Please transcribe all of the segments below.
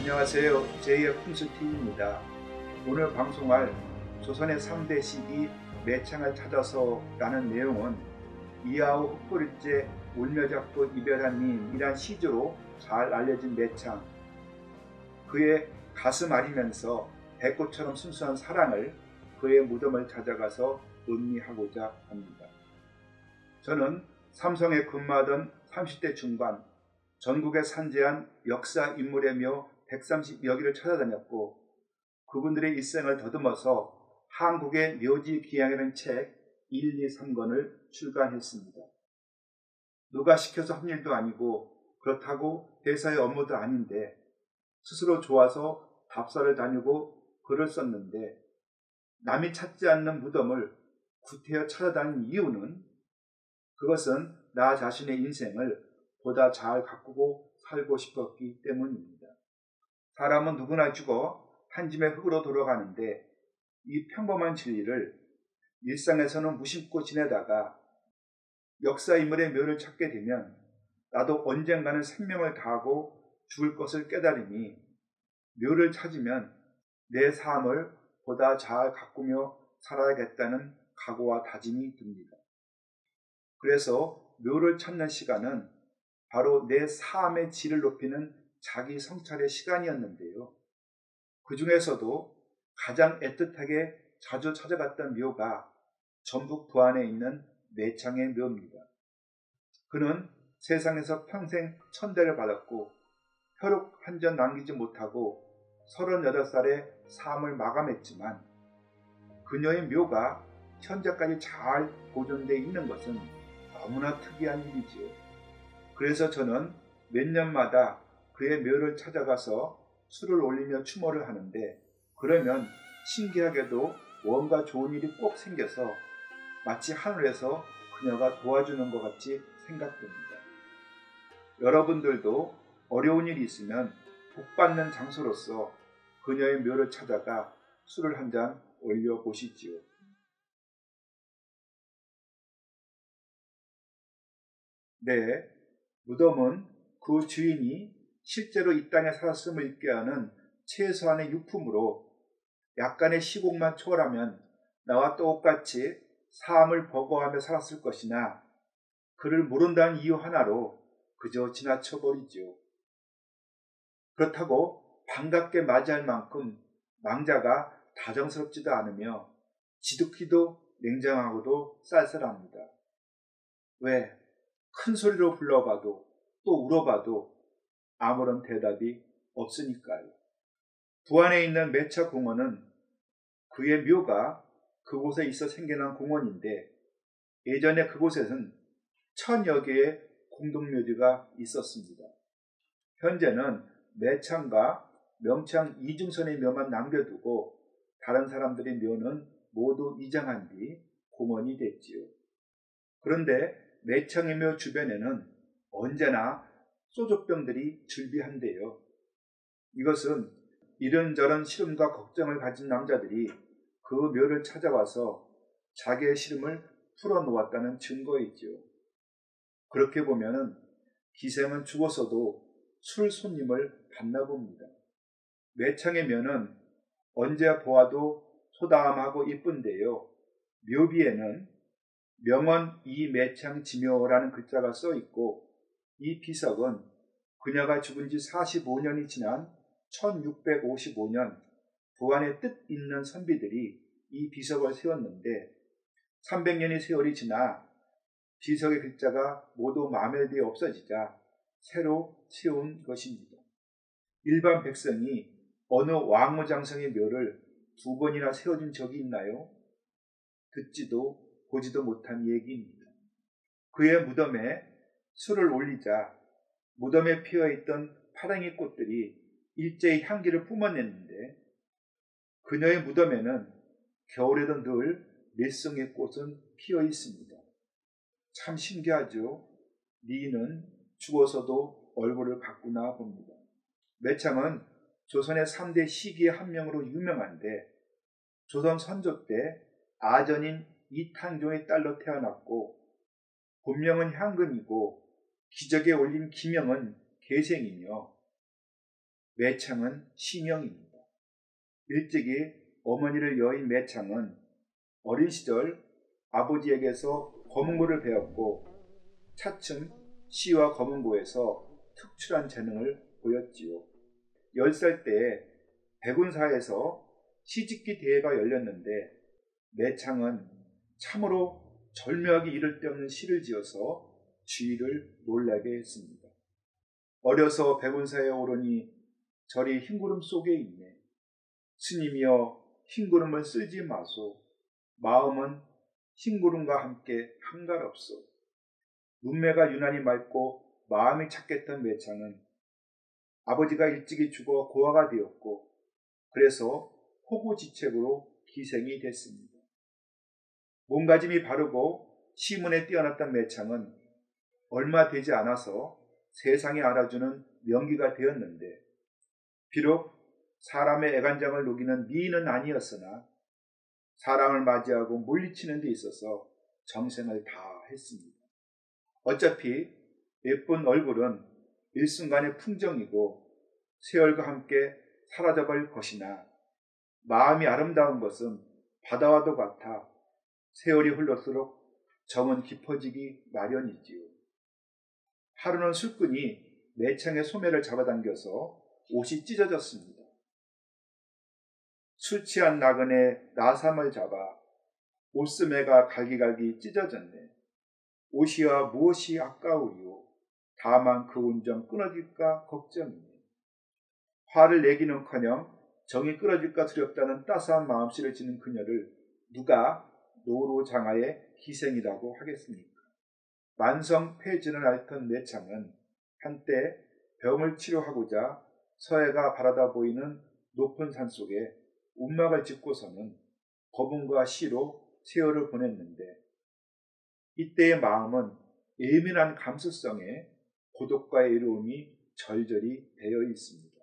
안녕하세요. 제2의 풍수TV입니다. 오늘 방송할 조선의 3대 시기 매창을 찾아서 라는 내용은 이하우 흑보일제 울며잡고 이별한 님이란 시조로 잘 알려진 매창 그의 가슴 아리면서 배꽃처럼 순수한 사랑을 그의 무덤을 찾아가서 음미하고자 합니다. 저는 삼성에 근무하던 30대 중반 전국에 산재한 역사 인물의 묘 130여 개를 찾아다녔고 그분들의 일생을 더듬어서 한국의 묘지 기양이라는 책 1, 2, 3권을 출간했습니다. 누가 시켜서 한 일도 아니고 그렇다고 대사의 업무도 아닌데 스스로 좋아서 답사를 다니고 글을 썼는데 남이 찾지 않는 무덤을 구태여 찾아다닌 이유는 그것은 나 자신의 인생을 보다 잘 가꾸고 살고 싶었기 때문입니다. 사람은 누구나 죽어 한 짐의 흙으로 돌아가는데 이 평범한 진리를 일상에서는 무심코 지내다가 역사 인물의 묘를 찾게 되면 나도 언젠가는 생명을 다하고 죽을 것을 깨달으니 묘를 찾으면 내 삶을 보다 잘 가꾸며 살아야겠다는 각오와 다짐이 듭니다. 그래서 묘를 찾는 시간은 바로 내 삶의 질을 높이는 자기 성찰의 시간이었는데요. 그 중에서도 가장 애틋하게 자주 찾아갔던 묘가 전북 부안에 있는 매창의 묘입니다. 그는 세상에서 평생 천대를 받았고 혈육 한 점 남기지 못하고 38살에 삶을 마감했지만 그녀의 묘가 현재까지 잘 보존되어 있는 것은 너무나 특이한 일이지요. 그래서 저는 몇 년마다 그의 묘를 찾아가서 술을 올리며 추모를 하는데 그러면 신기하게도 뭔가 좋은 일이 꼭 생겨서 마치 하늘에서 그녀가 도와주는 것 같이 생각됩니다. 여러분들도 어려운 일이 있으면 복받는 장소로서 그녀의 묘를 찾아가 술을 한 잔 올려 보시지요. 네, 무덤은 그 주인이 실제로 이 땅에 살았음을 있게 하는 최소한의 유품으로 약간의 시공만 초월하면 나와 똑같이 삶을 버거하며 살았을 것이나 그를 모른다는 이유 하나로 그저 지나쳐버리죠. 그렇다고 반갑게 맞이할 만큼 망자가 다정스럽지도 않으며 지독히도 냉정하고도 쌀쌀합니다. 왜? 큰 소리로 불러봐도 또 울어봐도 아무런 대답이 없으니까요. 부안에 있는 매차 공원은 그의 묘가 그곳에 있어 생겨난 공원인데 예전에 그곳에는 천여 개의 공동묘지가 있었습니다. 현재는 매창과 명창 이중선의 묘만 남겨두고 다른 사람들의 묘는 모두 이장한 뒤 공원이 됐지요. 그런데 매창의 묘 주변에는 언제나 소조병들이 즐비한데요. 이것은 이런저런 시름과 걱정을 가진 남자들이 그 묘를 찾아와서 자기의 시름을 풀어놓았다는 증거이지요. 그렇게 보면은 기생은 죽어서도 술 손님을 받나 봅니다. 매창의 묘는 언제 보아도 소담하고 이쁜데요. 묘비에는 명원 이매창 지묘라는 글자가 써 있고 이 비석은 그녀가 죽은 지 45년이 지난 1655년 부안의 뜻 있는 선비들이 이 비석을 세웠는데 300년의 세월이 지나 비석의 글자가 모두 마멸되어 없어지자 새로 세운 것입니다. 일반 백성이 어느 왕무장성의 묘를 두 번이나 세워진 적이 있나요? 듣지도 보지도 못한 얘기입니다. 그의 무덤에 술을 올리자 무덤에 피어있던 파랑이 꽃들이 일제히 향기를 뿜어냈는데 그녀의 무덤에는 겨울에도 늘 몇송의 꽃은 피어 있습니다. 참 신기하죠? 리는 죽어서도 얼굴을 바꾸나 봅니다. 매창은 조선의 3대 시기의 한 명으로 유명한데 조선 선조 때 아전인 이탄종의 딸로 태어났고 본명은 향근이고 기적에 올린 기명은 계생이며 매창은 신형입니다. 일찍이 어머니를 여인 매창은 어린 시절 아버지에게서 검은고를 배웠고 차츰 시와 검은고에서 특출한 재능을 보였지요. 10살 때 백운사에서 시집기 대회가 열렸는데 매창은 참으로 절묘하게 이를 데 없는 시를 지어서 주위를 놀라게 했습니다. 어려서 백운사에 오르니 절이 흰구름 속에 있네. 스님이여 흰구름을 쓰지 마소. 마음은 흰구름과 함께 한가롭소. 눈매가 유난히 맑고 마음이 착했던 매창은 아버지가 일찍이 죽어 고아가 되었고 그래서 호구지책으로 기생이 됐습니다. 몸가짐이 바르고 시문에 뛰어났던 매창은 얼마 되지 않아서 세상에 알아주는 명기가 되었는데 비록 사람의 애간장을 녹이는 미인은 아니었으나 사람을 맞이하고 물리치는 데 있어서 정생을 다 했습니다. 어차피 예쁜 얼굴은 일순간의 풍정이고 세월과 함께 사라져버릴 것이나 마음이 아름다운 것은 바다와도 같아 세월이 흘러수록 정은 깊어지기 마련이지요. 하루는 술꾼이 매창의 소매를 잡아당겨서 옷이 찢어졌습니다. 술 취한 나그네 나삼을 잡아 옷스매가 갈기갈기 찢어졌네. 옷이야 무엇이 아까우리요. 다만 그 운정 끊어질까 걱정이네. 화를 내기는커녕 정이 끊어질까 두렵다는 따스한 마음씨를 지닌 그녀를 누가 노루장하의 희생이라고 하겠습니까? 만성 폐진을 앓던 내창은 한때 병을 치료하고자 서해가 바라다 보이는 높은 산 속에 움막을 짓고서는 거분과 시로 세월을 보냈는데 이때의 마음은 예민한 감수성에 고독과의 외로움이 절절히 배어 있습니다.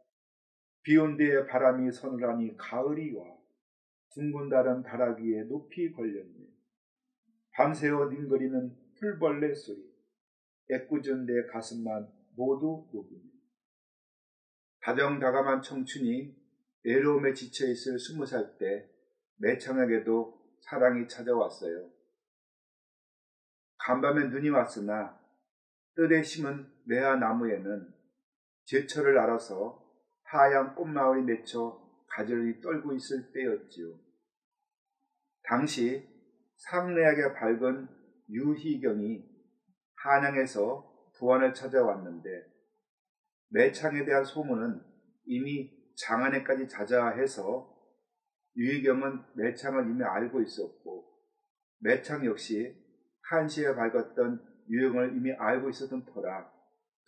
비온 뒤에 바람이 서늘하니 가을이 와 둥근 달은 다락 위에 높이 걸렸네. 밤새워 닝거리는 풀벌레 소리, 애꿎은 내 가슴만 모두 녹이네. 다정다감한 청춘이 외로움에 지쳐있을 스무 살 때 매창에게도 사랑이 찾아왔어요. 간밤에 눈이 왔으나 뜰에 심은 매화 나무에는 제철을 알아서 하얀 꽃마을이 맺혀 가지런히 떨고 있을 때였지요. 당시 상례하게 밝은 유희경이 한양에서 부안을 찾아왔는데 매창에 대한 소문은 이미 장안에까지 자자해서 유희경은 매창을 이미 알고 있었고 매창 역시 한시에 밝았던 유형을 이미 알고 있었던 터라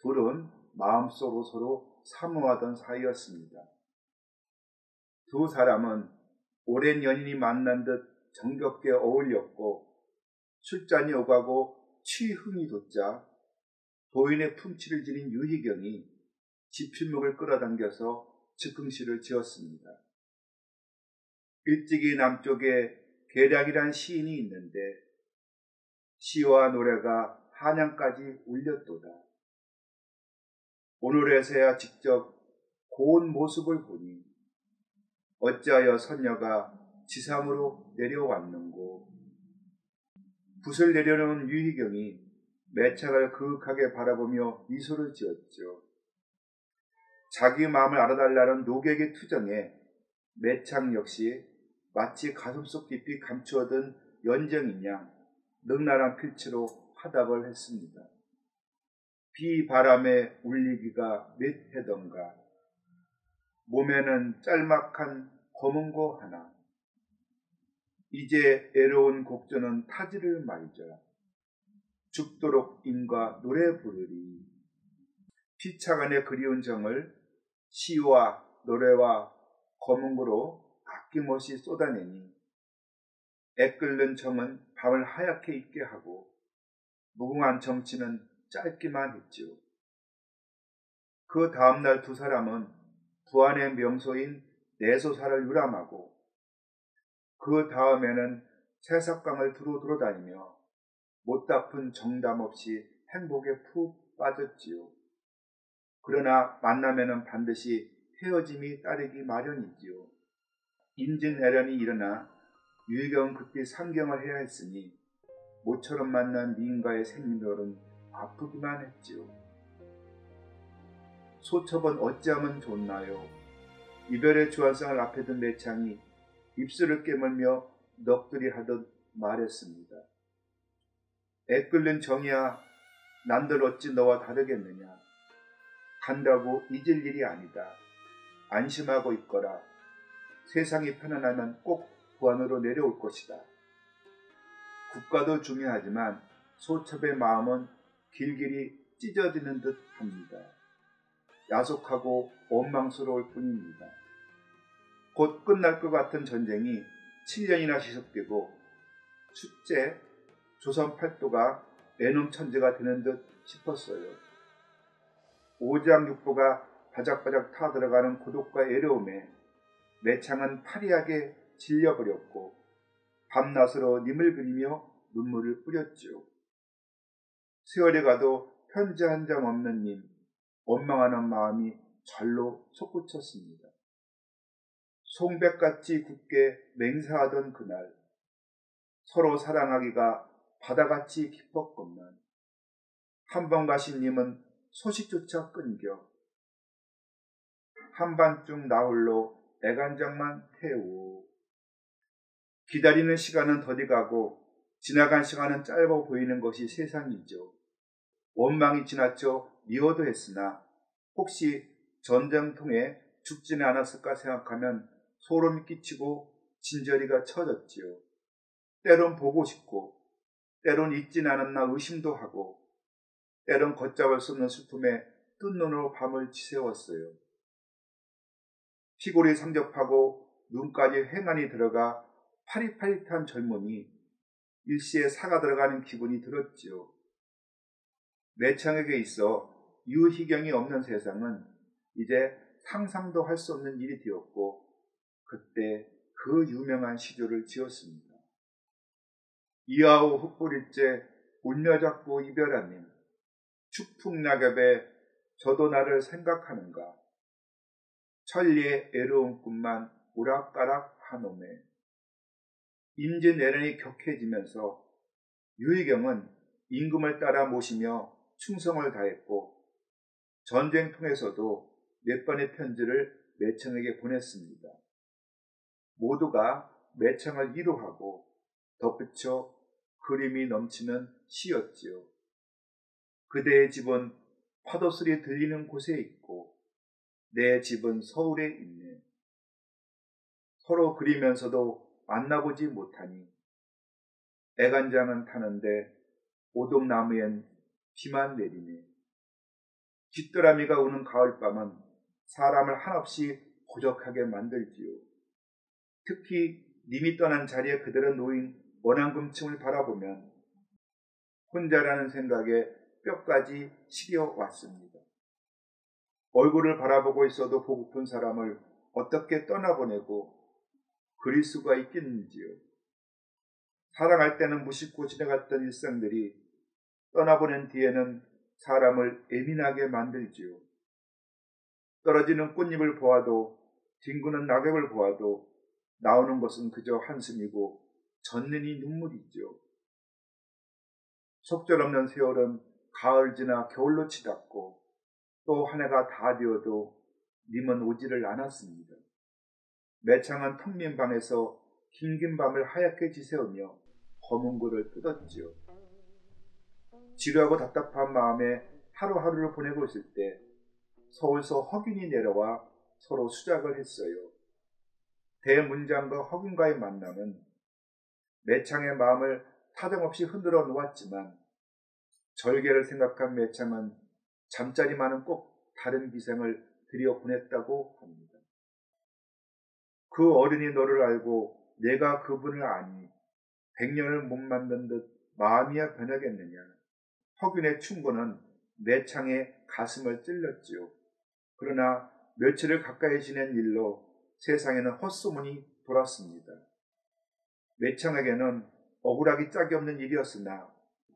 둘은 마음속으로 서로 사모하던 사이였습니다. 두 사람은 오랜 연인이 만난 듯 정겹게 어울렸고 술잔이 오가고 취흥이 돋자 도인의 품치를 지닌 유희경이 지필목을 끌어당겨서 즉흥시를 지었습니다. 일찍이 남쪽에 계략이란 시인이 있는데 시와 노래가 한양까지 울렸도다. 오늘에서야 직접 고운 모습을 보니 어찌하여 선녀가 지상으로 내려왔는고 붓을 내려놓은 유희경이 매창을 그윽하게 바라보며 미소를 지었죠. 자기 마음을 알아달라는 노객의 투정에 매창 역시 마치 가슴속 깊이 감추어둔 연정인 양 능란한 필체로 화답을 했습니다. 비바람에 울리기가 몇 해던가 몸에는 짤막한 검은고 하나 이제 애로운 곡조는 타지를 말자 죽도록 인과 노래 부르리 피차간의 그리운 정을 시와 노래와 검은고로 아낌없이 쏟아내니 애끓는 정은 밤을 하얗게 있게 하고 무궁한 정치는 짧기만 했지요. 그 다음날 두 사람은 부안의 명소인 내소사를 유람하고 그 다음에는 새삭강을 두루 돌아다니며 못다푼 정담 없이 행복에 푹 빠졌지요. 그러나 만남에는 반드시 헤어짐이 따르기 마련이지요. 임진왜란이 일어나 유희경은 그때 상경을 해야 했으니 모처럼 만난 미인과의 생별은 아프기만 했지요. 소첩은 어찌하면 좋나요? 이별의 주안상을 앞에 둔 매창이 입술을 깨물며 넋두리 하듯 말했습니다. 애끓는 정이야 남들 어찌 너와 다르겠느냐. 간다고 잊을 일이 아니다. 안심하고 있거라. 세상이 편안하면 꼭 부안으로 내려올 것이다. 국가도 중요하지만 소첩의 마음은 길길이 찢어지는 듯 합니다. 야속하고 원망스러울 뿐입니다. 곧 끝날 것 같은 전쟁이 7년이나 지속되고 축제 조선 팔도가 애놈천재가 되는 듯 싶었어요. 오장육부가 바작바작 타들어가는 고독과 애로움에 매창은 파리하게 질려버렸고 밤낮으로 님을 그리며 눈물을 뿌렸죠. 세월이 가도 편지 한 장 없는 님, 원망하는 마음이 절로 솟구쳤습니다. 송백같이 굳게 맹세하던 그날, 서로 사랑하기가 바다같이 깊었건만, 한 번 가신 님은 소식조차 끊겨, 한밤중 나홀로 애간장만 태우. 기다리는 시간은 더디 가고 지나간 시간은 짧아 보이는 것이 세상이죠. 원망이 지나쳐 미워도 했으나 혹시 전쟁통에 죽지는 않았을까 생각하면 소름이 끼치고 진저리가 쳐졌지요. 때론 보고 싶고 때론 잊진 않았나 의심도 하고 때론 걷잡을 수 없는 슬픔에 뜬 눈으로 밤을 지새웠어요. 피골이 상접하고 눈까지 횡안이 들어가 파릿파릿한 젊음이 일시에 사가 들어가는 기분이 들었지요. 매창에게 있어 유희경이 없는 세상은 이제 상상도 할 수 없는 일이 되었고 그때 그 유명한 시조를 지었습니다. 이하오 흑불일제 울며잡고 이별하님 축풍낙엽에 저도 나를 생각하는가 천리의 애로운 꿈만 오락가락 하놈에 임진왜란이 격해지면서 유희경은 임금을 따라 모시며 충성을 다했고 전쟁통에서도 몇 번의 편지를 매청에게 보냈습니다. 모두가 매청을 위로하고 덧붙여 그림이 넘치는 시였지요. 그대의 집은 파도소리 들리는 곳에 있고 내 집은 서울에 있네. 서로 그리면서도 만나보지 못하니 애간장은 타는데 오동나무엔 비만 내리네. 깃더라미가 우는 가을밤은 사람을 한없이 고적하게 만들지요. 특히 님이 떠난 자리에 그대로 놓인 원앙금층을 바라보면 혼자라는 생각에 뼈까지 시려 왔습니다. 얼굴을 바라보고 있어도 보고픈 사람을 어떻게 떠나보내고 그릴 수가 있겠는지요. 사랑할 때는 무심코 지나갔던 일상들이 떠나보낸 뒤에는 사람을 예민하게 만들지요. 떨어지는 꽃잎을 보아도 뒹구는 낙엽을 보아도 나오는 것은 그저 한숨이고 젖는이 눈물이죠. 속절없는 세월은 가을 지나 겨울로 치닫고 또 한 해가 다 되어도 님은 오지를 않았습니다. 매창은 텅빈 방에서 긴긴 밤을 하얗게 지새우며 검은 글을 뜯었지요. 지루하고 답답한 마음에 하루하루를 보내고 있을 때 서울서 허균이 내려와 서로 수작을 했어요. 대문장과 허균과의 만남은 매창의 마음을 타정없이 흔들어 놓았지만 절개를 생각한 매창은 잠자리만은 꼭 다른 기생을 들여 보냈다고 합니다. 그 어른이 너를 알고 내가 그분을 아니 백년을 못 만든 듯 마음이야 변하겠느냐. 허균의 충고는 매창의 가슴을 찔렀지요. 그러나 며칠을 가까이 지낸 일로 세상에는 헛소문이 돌았습니다. 매창에게는 억울하기 짝이 없는 일이었으나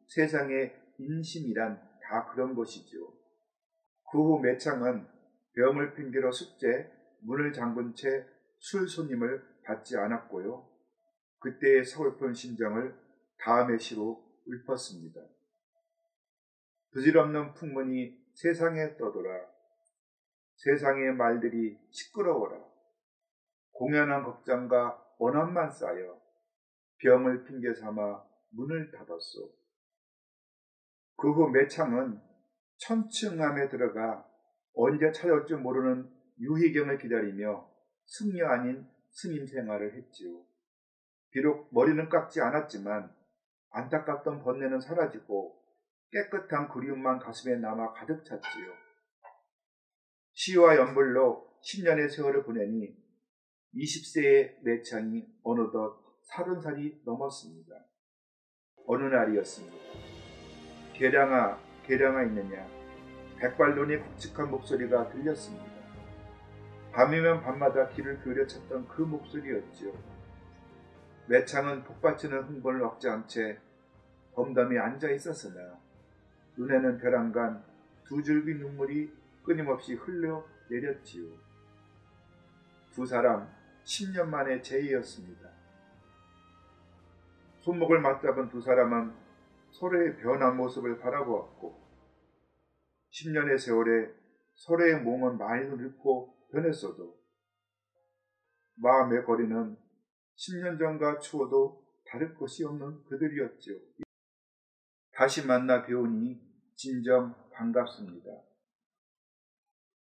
세상의 인심이란 다 그런 것이죠. 그후 매창은 병을 핑계로 숙제, 문을 잠근 채 술 손님을 받지 않았고요. 그때의 서글픈 심정을 다음의 시로 읊었습니다. 부질없는 풍문이 세상에 떠돌아 세상의 말들이 시끄러워라. 공연한 걱정과 원한만 쌓여 병을 핑계 삼아 문을 닫았소. 그 후 매창은 천층암에 들어가 언제 찾아올지 모르는 유희경을 기다리며 승려 아닌 스님 생활을 했지요. 비록 머리는 깎지 않았지만 안타깝던 번뇌는 사라지고 깨끗한 그리움만 가슴에 남아 가득 찼지요. 시와 연불로 10년의 세월을 보내니 20세의 매창이 어느덧 30살이 넘었습니다. 어느 날이었습니다. 계량아, 계량아 있느냐? 백발론의 굵직한 목소리가 들렸습니다. 밤이면 밤마다 길을 그려 찾던 그 목소리였지요. 매창은 폭받치는 흥분을 억제한 채 덤덤히 앉아 있었으나 눈에는 벼랑간 두 줄기 눈물이 끊임없이 흘러 내렸지요. 두 사람 10년 만에 재이였습니다. 손목을 맞잡은 두 사람은 서로의 변한 모습을 바라보았고 10년의 세월에 서로의 몸은 많이 늙고 변했어도 마음의 거리는 10년 전과 추워도 다를 것이 없는 그들이었지요. 다시 만나 배우니 진정 반갑습니다.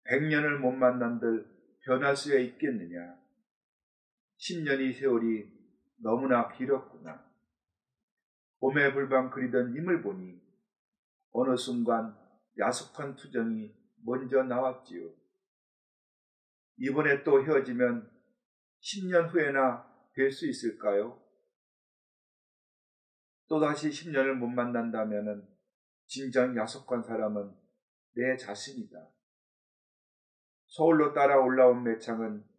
100년을 못 만난들 변할 수야 있겠느냐. 10년이 세월이 너무나 길었구나. 봄에 불방 그리던 님을 보니 어느 순간 야속한 투정이 먼저 나왔지요. 이번에 또 헤어지면 10년 후에나 뵐수 있을까요? 또다시 10년을 못 만난다면 진정 야속한 사람은 내 자신이다. 서울로 따라 올라온 매창은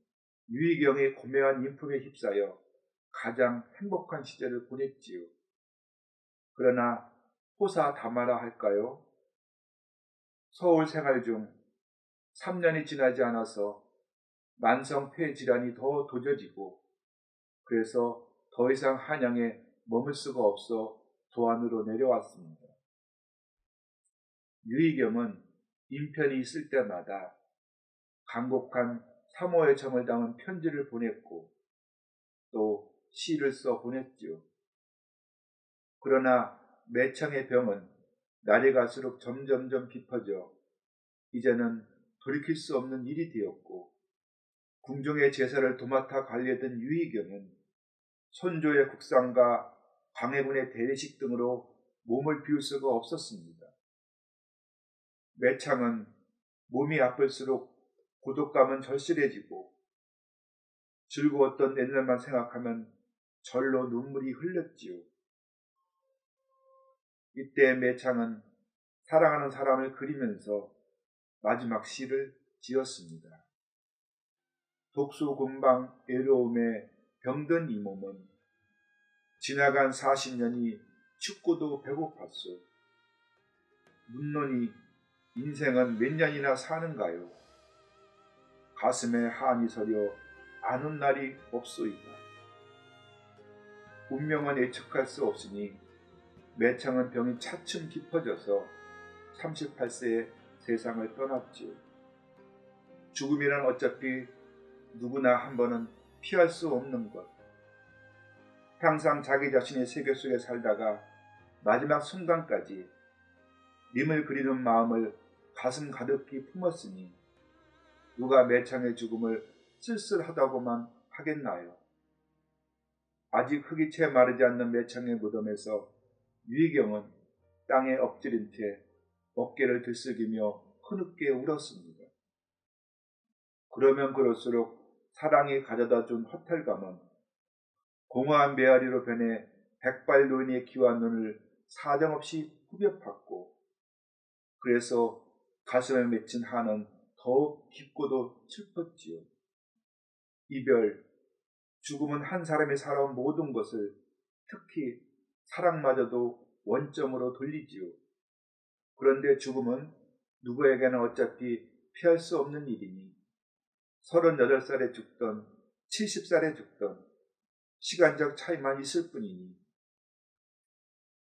유희경의 고매한 인품에 휩싸여 가장 행복한 시절을 보냈지요. 그러나 호사 담아라 할까요? 서울 생활 중 3년이 지나지 않아서 만성 폐 질환이 더 도져지고 그래서 더 이상 한양에 머물 수가 없어 도안으로 내려왔습니다. 유희경은 인편이 있을 때마다 간곡한 사모의 정을 담은 편지를 보냈고 또 시를 써 보냈지요. 그러나 매창의 병은 날이 갈수록 점점점 깊어져 이제는 돌이킬 수 없는 일이 되었고 궁중의 제사를 도맡아 관리하던 유희경은 손조의 국상과 광해군의 대리식 등으로 몸을 비울 수가 없었습니다. 매창은 몸이 아플수록 고독감은 절실해지고 즐거웠던 옛날만 생각하면 절로 눈물이 흘렸지요. 이때 매창은 사랑하는 사람을 그리면서 마지막 시를 지었습니다. 독수금방 외로움에 병든 이 몸은 지나간 40년이 춥고도 배고팠소. 묻노니 인생은 몇 년이나 사는가요? 가슴에 한이 서려 아는 날이 없소이다. 운명은 예측할 수 없으니 매창은 병이 차츰 깊어져서 38세에 세상을 떠났지요. 죽음이란 어차피 누구나 한 번은 피할 수 없는 것. 항상 자기 자신의 세계 속에 살다가 마지막 순간까지 님을 그리는 마음을 가슴 가득히 품었으니 누가 매창의 죽음을 쓸쓸하다고만 하겠나요? 아직 흙이 채 마르지 않는 매창의 무덤에서 유희경은 땅에 엎드린 채 어깨를 들썩이며 흐느게 울었습니다. 그러면 그럴수록 사랑이 가져다 준 허탈감은 공허한 메아리로 변해 백발 노인의 기와 눈을 사정없이 후벼 팠고 그래서 가슴에 맺힌 한은 더욱 깊고도 슬펐지요. 이별, 죽음은 한 사람이 살아온 모든 것을 특히 사랑마저도 원점으로 돌리지요. 그런데 죽음은 누구에게나 어차피 피할 수 없는 일이니 38살에 죽던 70살에 죽던 시간적 차이만 있을 뿐이니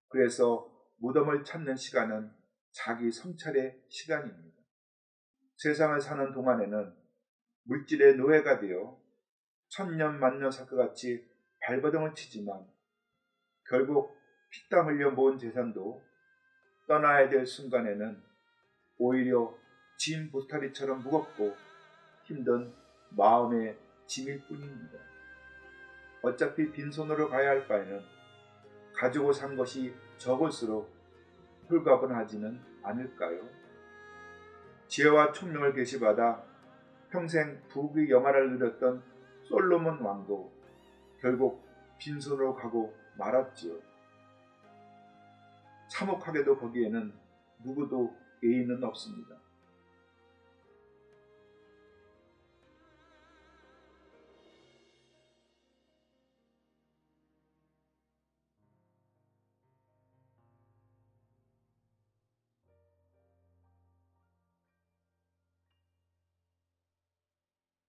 그래서 무덤을 찾는 시간은 자기 성찰의 시간입니다. 세상을 사는 동안에는 물질의 노예가 되어 천년 만년 살것 같이 발버둥을 치지만 결국 피땀 흘려 모은 재산도 떠나야 될 순간에는 오히려 짐 보타리처럼 무겁고 힘든 마음의 짐일 뿐입니다. 어차피 빈손으로 가야 할 바에는 가지고 산 것이 적을수록 홀가분하지는 않을까요? 지혜와 총명을 계시받아 평생 부귀 영화를 누렸던 솔로몬 왕도 결국 빈손으로 가고 말았지요. 참혹하게도 거기에는 누구도 예의는 없습니다.